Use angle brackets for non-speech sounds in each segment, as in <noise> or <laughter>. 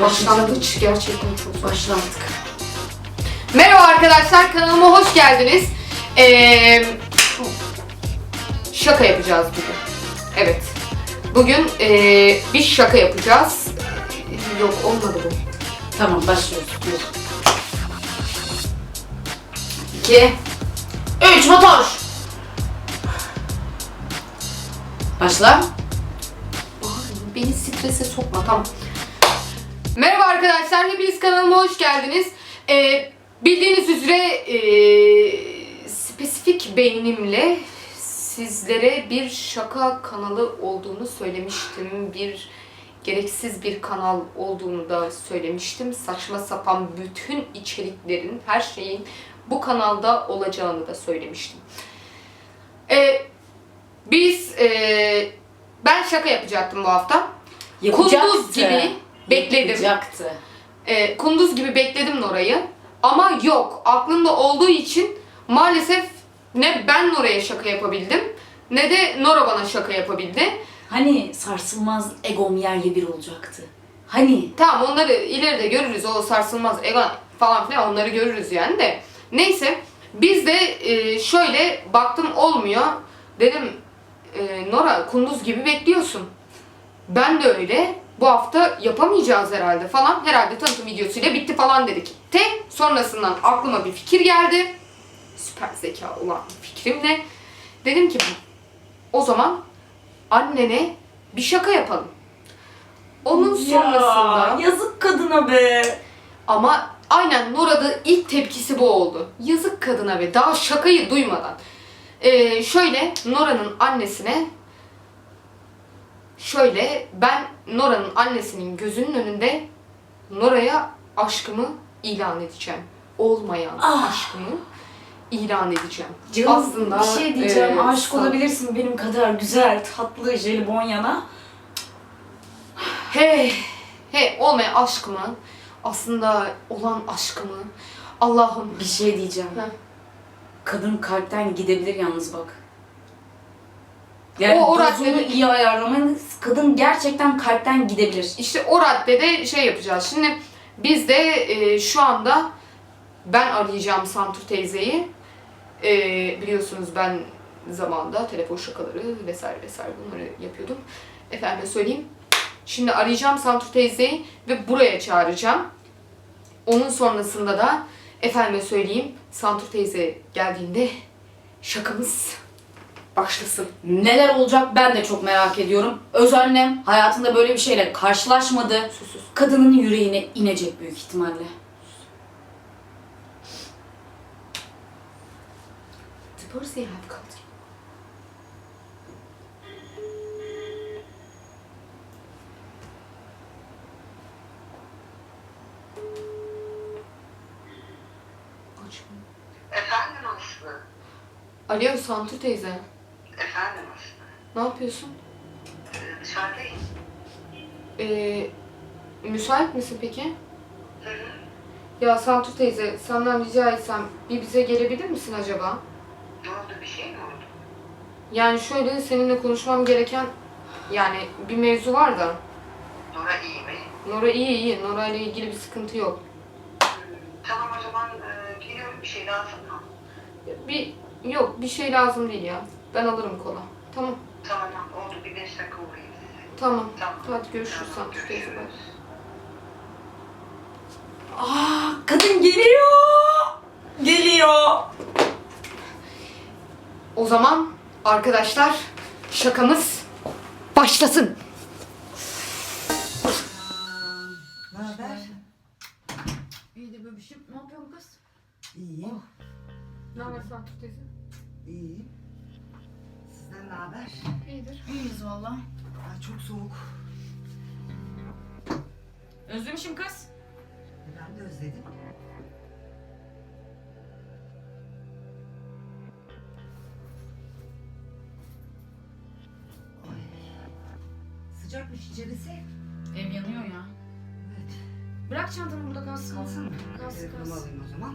Başlangıç gerçekten çok zor. Başlattık. Merhaba arkadaşlar kanalıma hoş geldiniz. Ee, şaka yapacağız bugün. Evet. Bugün ee, bir şaka yapacağız. Yok olmadı bu. Tamam başlıyoruz. Bir. İki. Üç motor. Başla. Ay, Beni strese sokma tamam. Arkadaşlar, hepiniz kanalıma hoş geldiniz. Ee, bildiğiniz üzere ee, spesifik beynimle sizlere bir şaka kanalı olduğunu söylemiştim. Bir gereksiz bir kanal olduğunu da söylemiştim. Saçma sapan bütün içeriklerin, her şeyin bu kanalda olacağını da söylemiştim. Ee, biz ee, ben şaka yapacaktım bu hafta. Kunduz gibi bekledim. Yapacaktı. Ee, kunduz gibi bekledim Nora'yı. Ama yok. Aklımda olduğu için maalesef ne ben Nora'ya şaka yapabildim ne de Nora bana şaka yapabildi. Hani sarsılmaz egom yerle bir olacaktı. Hani Tamam onları ileride görürüz. O sarsılmaz ego falan filan onları görürüz yani de. Neyse biz de e, şöyle baktım olmuyor. Dedim e, Nora kunduz gibi bekliyorsun. Ben de öyle. Bu hafta yapamayacağız herhalde falan. Herhalde tanıtım videosuyla bitti falan dedik. Te sonrasından aklıma bir fikir geldi. Süper zeka olan fikrimle. Dedim ki o zaman annene bir şaka yapalım. Onun sonrasında yazık kadına be. ama aynen Nora'da ilk tepkisi bu oldu. Yazık kadına ve daha şakayı duymadan. Ee, şöyle Nora'nın annesine şöyle ben Nora'nın annesinin gözünün önünde Nora'ya aşkımı ilan edeceğim. Olmayan Ah. aşkımı ilan edeceğim. Canım Aslında, bir şey diyeceğim. e, Aşık san- olabilirsin benim kadar güzel, tatlı jelibonyana. He, he olmayan aşkımı aslında olan aşkımı Allah'ım Bir şey diyeceğim. Heh. Kadın kalpten gidebilir yalnız bak. Yani O- o raddede- iyi ayarlamanız kadın gerçekten kalpten gidebilir. İşte o raddede şey yapacağız. Şimdi biz de e, şu anda ben arayacağım Santur teyzeyi. E, biliyorsunuz ben zamanda telefon şakaları vesaire vesaire bunları yapıyordum. Efendim söyleyeyim. Şimdi arayacağım Santur teyzeyi ve buraya çağıracağım. Onun sonrasında da efendime söyleyeyim Santur teyze geldiğinde şakamız başlasın. Neler olacak ben de çok merak ediyorum. Öz annem hayatında böyle bir şeyle karşılaşmadı. Sus sus. Kadının yüreğine inecek büyük ihtimalle. The person you have called. Efendim Aslı. Alo Santu teyze. Efendim Aslı. Ne yapıyorsun? Ee, dışarıdayım. Ee, müsait misin peki? Hı hı. Ya Santu teyze senden rica etsem bir bize gelebilir misin acaba? Ne oldu bir şey mi oldu? Yani şöyle seninle konuşmam gereken yani bir mevzu var da. Nora iyi mi? Nora iyi iyi. Nora ile ilgili bir sıkıntı yok. Tamam o zaman e, geliyorum bir şey lazım mı? Bir yok bir şey lazım değil ya. Ben alırım kola. Tamam. Tamam oldu bir beş dakika uğrayayım size. Tamam. Tamam. Hadi görüşürüz Tamam, görüşürüz. Aa kadın geliyor. Geliyor. O zaman arkadaşlar şakamız başlasın. Ne haber? İyi de bebişim ne yapıyorsun kız? İyiyim. Ne haber Santu teyze? İyiyim. Sizden ne haber? İyidir. İyiyiz valla. Ay çok soğuk. Özlemişim kız. Ben de özledim. Ay. Sıcakmış içerisi. Ev yanıyor ya. Evet. Bırak çantanı burada kalsın. Kalsın mı? Kalsın Telefonumu kalsın. alayım o zaman.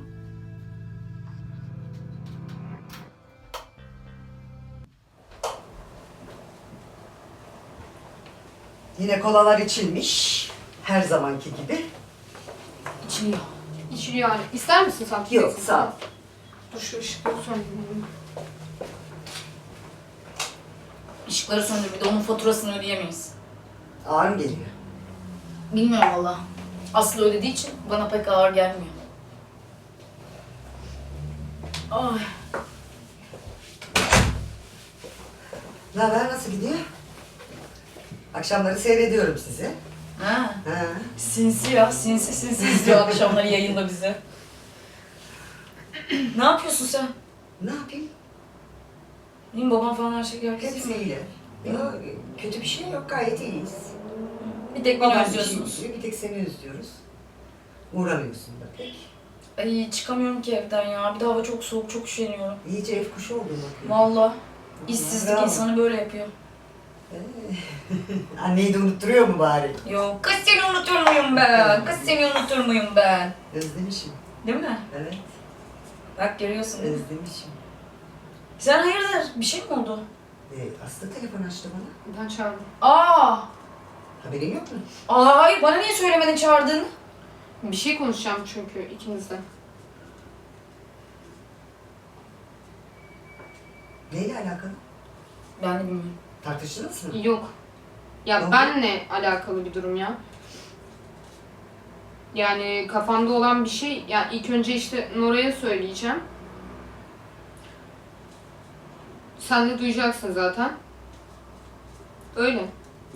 Yine kolalar içilmiş. Her zamanki gibi. İçiliyor. İçiliyor yani. İster misin sen? Yok sağ ol. Dur şu ışıkları söndüreyim. Işıkları söndür bir de onun faturasını ödeyemeyiz. Ağır mı geliyor? Bilmiyorum valla. Aslı ödediği için bana pek ağır gelmiyor. Ay. Ne haber nasıl gidiyor? Akşamları seyrediyorum sizi. Ha. Ha. Sinsi ya, sinsi sinsi izliyor akşamları yayında bizi. ne yapıyorsun sen? Ne yapayım? Benim babam falan her şey herkes Hepsi iyi. Yok, kötü bir şey yok. Gayet iyiyiz. Bir tek Babam beni bir şey özlüyorsunuz. üzüyor, bir tek seni üzüyoruz. Uğramıyorsun da pek. Ay çıkamıyorum ki evden ya. Bir de hava çok soğuk, çok üşeniyorum. İyice ev kuşu oldun bakıyorum. Valla. İşsizlik Bravo. insanı böyle yapıyor. <laughs> Anneyi de unutturuyor mu bari? Yok. Kız seni unutur muyum ben? Kız seni unutur muyum ben? Özlemişim. Değil mi? Evet, Bak görüyorsun değil mi? özlemişim. Sen hayırdır? Bir şey mi oldu? Ee, Aslı telefon açtı bana. Ben çağırdım. Aa! Haberin yok mu? Aa hayır bana niye söylemedin çağırdığını? Bir şey konuşacağım çünkü ikinizle. Neyle alakalı? Ben de bilmiyorum. Tartıştınız mı? Yok. Ya Yok. benle alakalı bir durum ya. Yani kafamda olan bir şey, yani ilk önce işte Nora'ya söyleyeceğim. Sen de duyacaksın zaten. Öyle.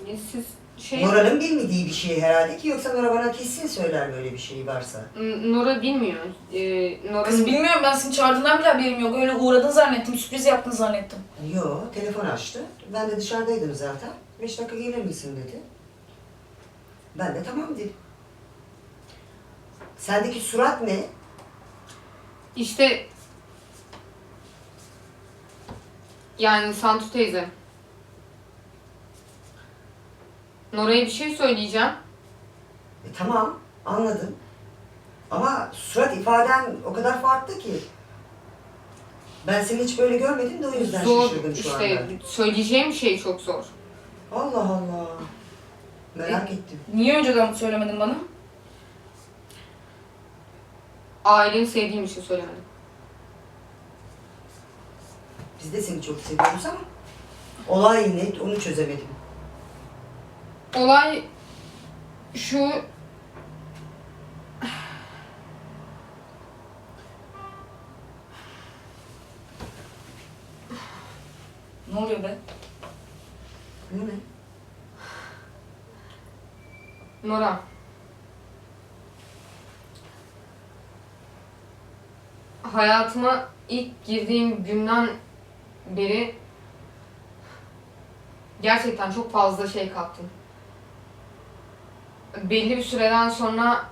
Ya Siz şey... Nora'nın bilmediği bir şey herhalde ki yoksa Nora bana kesin söyler böyle bir şey varsa. N- Nora bilmiyor. Ee, Nora Kız bilmiyorum ben senin çağırdığından bile haberim yok. Öyle uğradın zannettim, sürpriz yaptın zannettim. Yo, telefon açtı. Ben de dışarıdaydım zaten. Beş dakika gelir misin dedi. Ben de tamam dedim. Sendeki surat ne? İşte yani Santu teyze. Nora'ya bir şey söyleyeceğim. E, tamam, anladım. Ama surat ifaden o kadar farklı ki. Ben seni hiç böyle görmedim de o yüzden Zor şaşırdım şu işte anda. söyleyeceğim şey çok zor. Allah Allah. Merak ettim. Niye önceden söylemedin bana? Aileni sevdiğim için söylemedim. Biz de seni çok seviyoruz ama olay ne onu çözemedim. Olay şu Ne oluyor be? Bu ne? Nora. Hayatıma ilk girdiğim günden beri gerçekten çok fazla şey kattın. Belli bir süreden sonra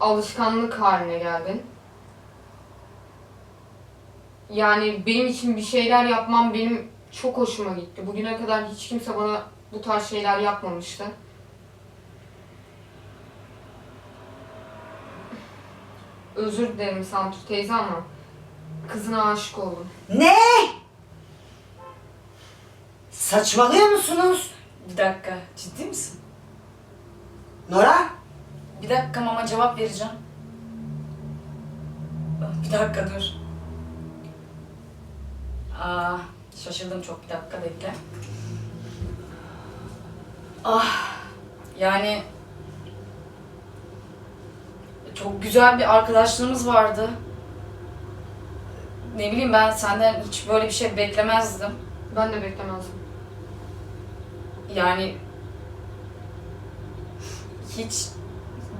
alışkanlık haline geldin. Yani benim için bir şeyler yapmam benim çok hoşuma gitti. Bugüne kadar hiç kimse bana bu tarz şeyler yapmamıştı. Özür dilerim Santur teyze ama kızına aşık oldum. Ne? Saçmalıyor musunuz? Bir dakika, ciddi misin? Nora? Bir dakika mama cevap vereceğim. Bir dakika dur. Aa, şaşırdım çok bir dakika bekle. Ah, yani çok güzel bir arkadaşlığımız vardı. Ne bileyim ben senden hiç böyle bir şey beklemezdim. Ben de beklemezdim. Yani hiç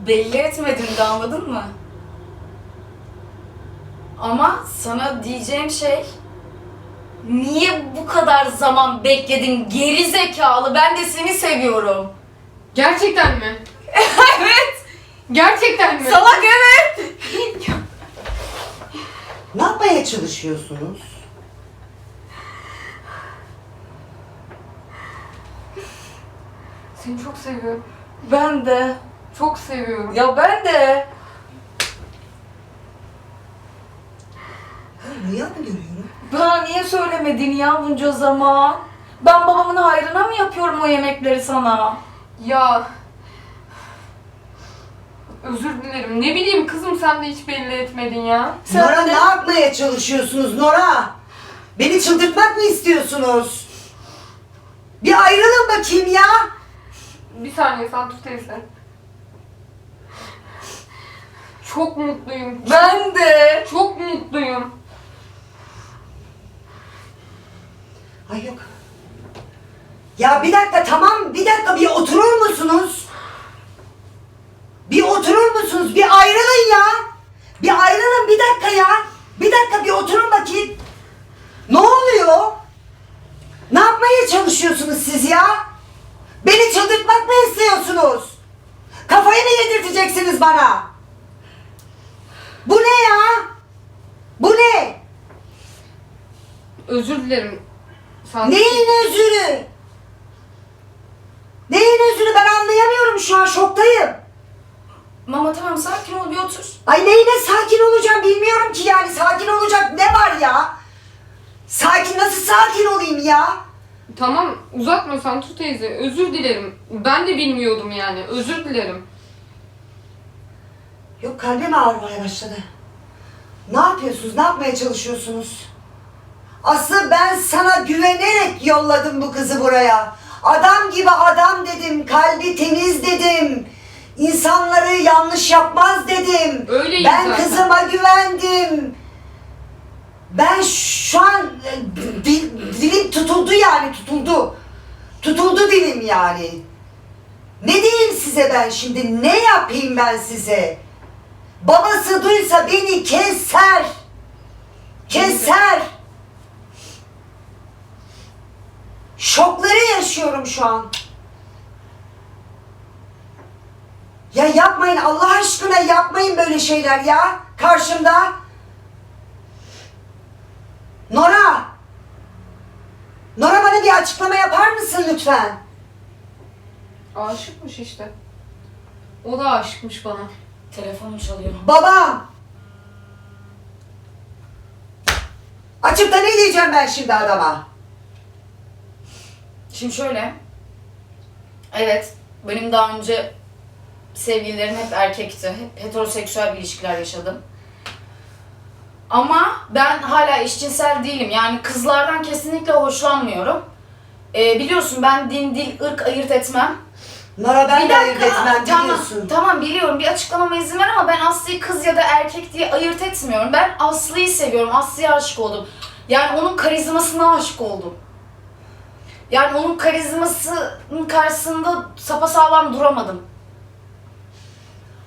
belli etmedin de anladın mı? Ama sana diyeceğim şey niye bu kadar zaman bekledin geri zekalı ben de seni seviyorum. Gerçekten mi? <laughs> evet. Gerçekten mi? Salak evet. Ne yapmaya çalışıyorsunuz? Seni çok seviyorum. Ben de. Çok seviyorum. Ya ben de. Ha, Rüya mı görüyorum? Bana niye söylemedin ya bunca zaman? Ben babamın hayrına mı yapıyorum o yemekleri sana? Ya Özür dilerim. Ne bileyim kızım sen de hiç belli etmedin ya. Nora ne yapmaya çalışıyorsunuz Nora? Beni çıldırtmak mı istiyorsunuz? Bir ayrılın bakayım ya. Bir saniye Santur teyze. Çok mutluyum. Ben de. Çok mutluyum. Ay yok. Ya bir dakika tamam bir dakika bir oturur musunuz? Bir oturur musunuz? Bir ayrılın ya. Bir ayrılın bir dakika ya. Bir dakika bir oturun bakayım. Ne oluyor? Ne yapmaya çalışıyorsunuz siz ya? Beni çıldırtmak mı istiyorsunuz? Kafayı mı yedirteceksiniz bana? Bu ne ya? Bu ne? Özür dilerim. Santur Neyin özürü? Neyin özürü ben anlayamıyorum şu an şoktayım. Mama tamam sakin ol bir otur. Ay neyine sakin olacağım bilmiyorum ki yani sakin olacak ne var ya? Sakin nasıl sakin olayım ya? Tamam uzatma Santur teyze. Özür dilerim. Ben de bilmiyordum yani. Özür dilerim. Yok kalbim ağrımaya başladı. Ne yapıyorsunuz? Ne yapmaya çalışıyorsunuz? Aslı ben sana güvenerek yolladım bu kızı buraya. Adam gibi adam dedim. Kalbi temiz dedim. İnsanları yanlış yapmaz dedim. Öyleyim ben zaten. kızıma güvendim. Ben şu an e, dil- dilim tutuldu yani tutuldu. Tutuldu dilim yani. Ne diyeyim size ben şimdi? Ne yapayım ben size? Babası duysa beni keser. Keser. Şokları yaşıyorum şu an. Ya yapmayın Allah aşkına yapmayın böyle şeyler ya karşımda. Nora. Nora bana bir açıklama yapar mısın lütfen? Aşıkmış işte. O da aşıkmış bana. Telefonum çalıyor. Babam. Açıp da ne diyeceğim ben şimdi adama? Şimdi şöyle. Evet, benim daha önce sevgililerim hep erkekti. Hep heteroseksüel bir ilişkiler yaşadım. Ama ben hala eşcinsel değilim. Yani kızlardan kesinlikle hoşlanmıyorum. Ee, biliyorsun ben din, dil, ırk ayırt etmem. Nora ben de ayırt etmem tamam, biliyorsun. tamam biliyorum. Bir açıklamama izin ver ama ben Aslı'yı kız ya da erkek diye ayırt etmiyorum. Ben Aslı'yı seviyorum. Aslı'ya aşık oldum. Yani onun karizmasına aşık oldum. Yani onun karizmasının karşısında sapasağlam duramadım.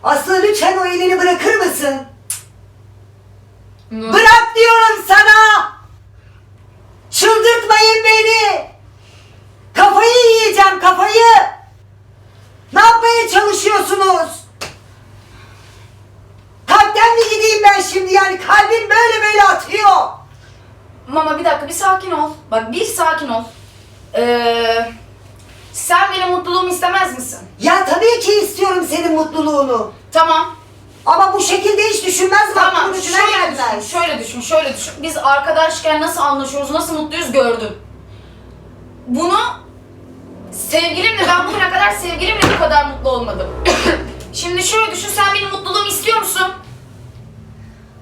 Aslı lütfen o elini bırakır mısın? Nur- Bırak diyorum sana! Çıldırtmayın beni! Kafayı yiyeceğim kafayı! Ne yapmaya çalışıyorsunuz? Kalpten mi gideyim ben şimdi yani kalbim böyle böyle atıyor. Mama bir dakika bir sakin ol. Bak bir sakin ol. Ee, sen benim mutluluğumu istemez misin? Ya tabii ki istiyorum senin mutluluğunu. Tamam. Ama bu şekilde hiç düşünmez mi? Tamam, ucuna şöyle gelmez. düşün, şöyle düşün, şöyle düşün. Biz arkadaşken nasıl anlaşıyoruz, nasıl mutluyuz gördün. Bunu sevgilimle, ben bugüne kadar sevgilimle bu kadar mutlu olmadım. <coughs> Şimdi şöyle düşün, sen benim mutluluğumu istiyor musun?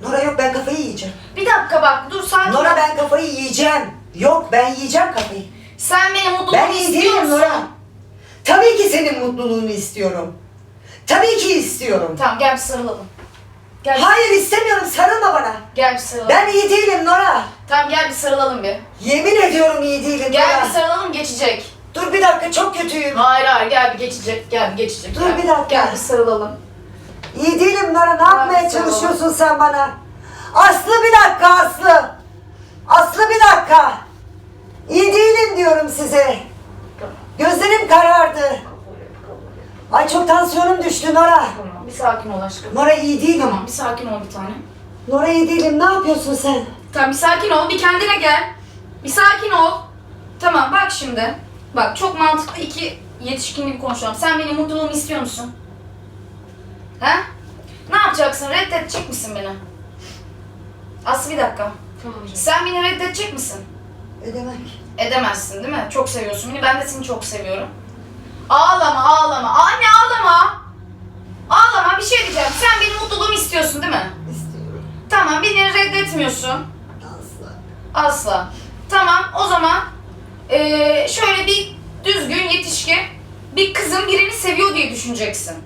Nora yok ben kafayı yiyeceğim. Bir dakika bak, dur sakin ol. Nora ben kafayı yiyeceğim. Yok ben yiyeceğim kafayı. Sen benim mutluluğumu Ben iyi istiyor değilim musun? Nora. Tabii ki senin mutluluğunu istiyorum. Tabii ki istiyorum. Tamam, gel bir sarılalım. Gel, Hayır istemiyorum sarılma bana. gel bir sarılalım. Ben iyi değilim Nora. Tamam, gel bir sarılalım bir. Yemin ediyorum iyi değilim Gel Nora. bir sarılalım, geçecek. Dur bir dakika çok kötüyüm. Hayır hayır, gel bir geçecek, gel bir geçecek. Dur gel. bir dakika. Gel bir sarılalım. İyi değilim Nora ne yapmaya çalışıyorsun sen bana? Aslı bir dakika Aslı. Aslı bir dakika. İyi değilim diyorum size. Gözlerim karardı. Ay çok tansiyonum düştü Nora. Tamam, bir sakin ol aşkım. Nora iyi değilim. Tamam, bir sakin ol bir tane. Nora iyi değilim. Ne yapıyorsun sen? Tamam bir sakin ol, bir kendine gel. Bir sakin ol. Tamam bak şimdi. Bak çok mantıklı iki yetişkin gibi konuşalım. Sen benim mutluluğumu istiyor musun? He? Ne yapacaksın? Reddedecek misin beni? Aslı bir dakika. Tamam. Sen beni reddedecek misin? Ödemem. Edemezsin değil mi? Çok seviyorsun beni. Ben de seni çok seviyorum. Ağlama ağlama. Anne ağlama. Ağlama bir şey diyeceğim. Sen benim mutluluğumu istiyorsun değil mi? İstiyorum. Tamam beni reddetmiyorsun. Asla. Asla. Tamam o zaman eee, şöyle bir düzgün yetişkin bir kızın birini seviyor diye düşüneceksin.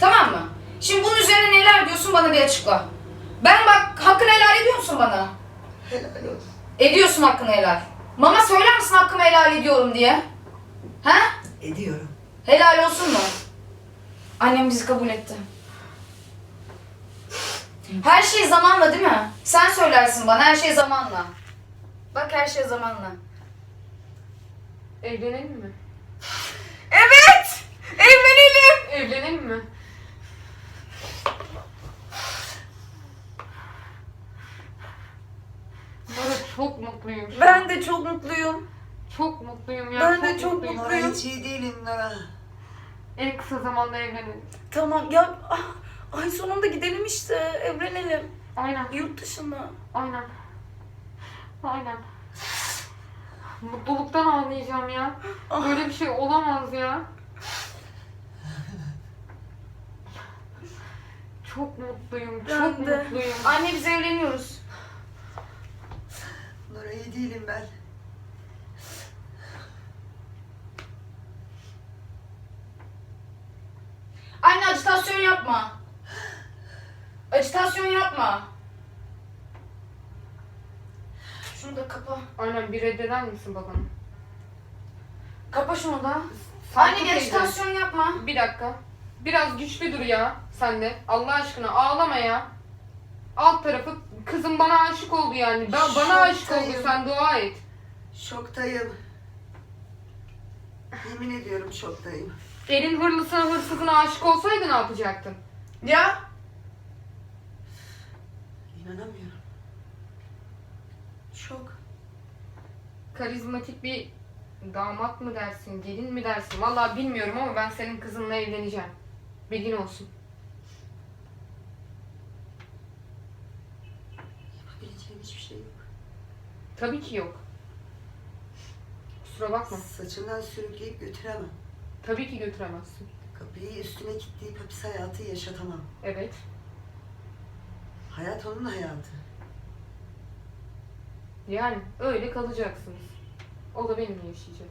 Tamam mı? Şimdi bunun üzerine neler diyorsun bana bir açıkla. Ben bak hakkını helal ediyor musun bana? Helal olsun. Ediyorsun hakkını helal. Mama söyler misin hakkımı helal ediyorum diye? He? Ediyorum. Helal olsun mu? Annem bizi kabul etti. Her şey zamanla değil mi? Sen söylersin bana her şey zamanla. Bak her şey zamanla. Evlenelim mi? Evet! Evlenelim! Evlenelim mi? Nora çok mutluyum. Ben de çok mutluyum. Çok mutluyum ya. Ben de çok mutluyum. Nora hiç iyi değilim Nora. En kısa zamanda evlenelim. Tamam ya ah, ay sonunda gidelim işte evlenelim. Aynen. Yurt dışına. Aynen. Aynen. Mutluluktan ağlayacağım ya. Böyle bir şey olamaz ya. Çok mutluyum, çok Ben de. mutluyum. Anne biz evleniyoruz. Nora iyi değilim ben. Anne acitasyon yapma. Acitasyon yapma. Şunu da kapa. Aynen bir reddeder misin babanı? Kapa şunu da. Sanki Anne bir teyze. acitasyon yapma. Bir dakika. Biraz güçlü dur ya sen de. Allah aşkına ağlama ya. Alt tarafı kızım bana aşık oldu yani. Ben, bana aşık oldu Şoktayım. sen dua et. Şoktayım. Yemin ediyorum şoktayım. Elin hırlısına hırsızına aşık olsaydı ne yapacaktın? Ya. İnanamıyorum. Şok. Karizmatik bir damat mı dersin, gelin mi dersin? Vallahi bilmiyorum ama ben senin kızınla evleneceğim. Bilgin olsun. Yapabileceğim hiçbir şey yok. Tabii ki yok. Kusura bakma. Saçından sürükleyip götüremem. Tabii ki götüremezsin. Kapıyı üstüne kilitleyip hapis hayatı yaşatamam. Evet. Hayat onun hayatı. Yani öyle kalacaksınız. O da benimle yaşayacak.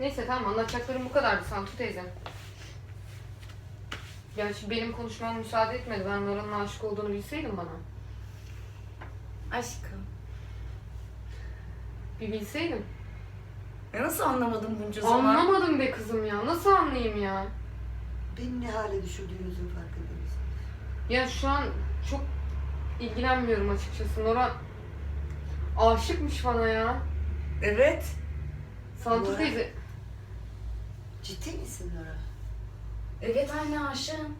Neyse tamam anlatacaklarım bu kadardı Santu teyze. Gerçi benim konuşmam müsaade etmedi. Ben Nora'nın aşık olduğunu bilseydim bana. Aşkım. Bir bilseydim. Ya nasıl anlamadım bunca zaman? Anlamadım be kızım ya. Nasıl anlayayım ya? Beni ne hale düşürdüğünüzün farkında mısın? Ya şu an çok ilgilenmiyorum açıkçası. Nora aşıkmış bana ya. Evet. Santu Nora? teyze Ciddi misin Nora? Evet anne aşığım.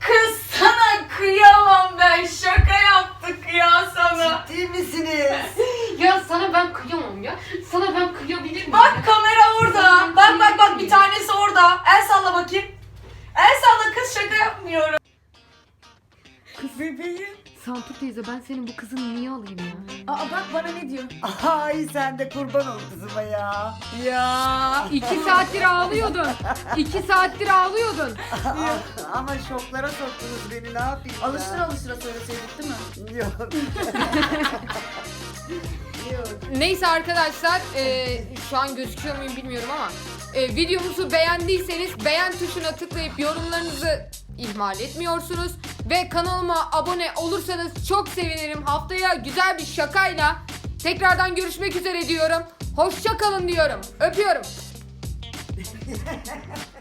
Kız sana kıyamam ben. Şaka yaptık ya. Ciddi misiniz? Ya sana ben kıyamam ya. Sana ben kıyabilir miyim? Bak kamera orada. Bak bak bak bir tanesi orada. El salla bakayım. El salla kız şaka yapmıyorum. Bebeğim. Santu teyze ben senin bu kızını niye alayım ya? Aa bak bana ne diyor? Ay sen de kurban ol kızıma ya. Ya. İki saattir ağlıyordun. İki saattir ağlıyordun. <laughs> Ama şoklara soktunuz beni ne yapayım ben? Alıştıra alıştıra söyleseydik değil mi? Yok. <laughs> Neyse arkadaşlar e, şu an gözüküyor muyum bilmiyorum ama e, videomuzu beğendiyseniz beğen tuşuna tıklayıp yorumlarınızı ihmal etmiyorsunuz ve kanalıma abone olursanız çok sevinirim. Haftaya güzel bir şakayla tekrardan görüşmek üzere diyorum. Hoşça kalın diyorum. Öpüyorum. <laughs>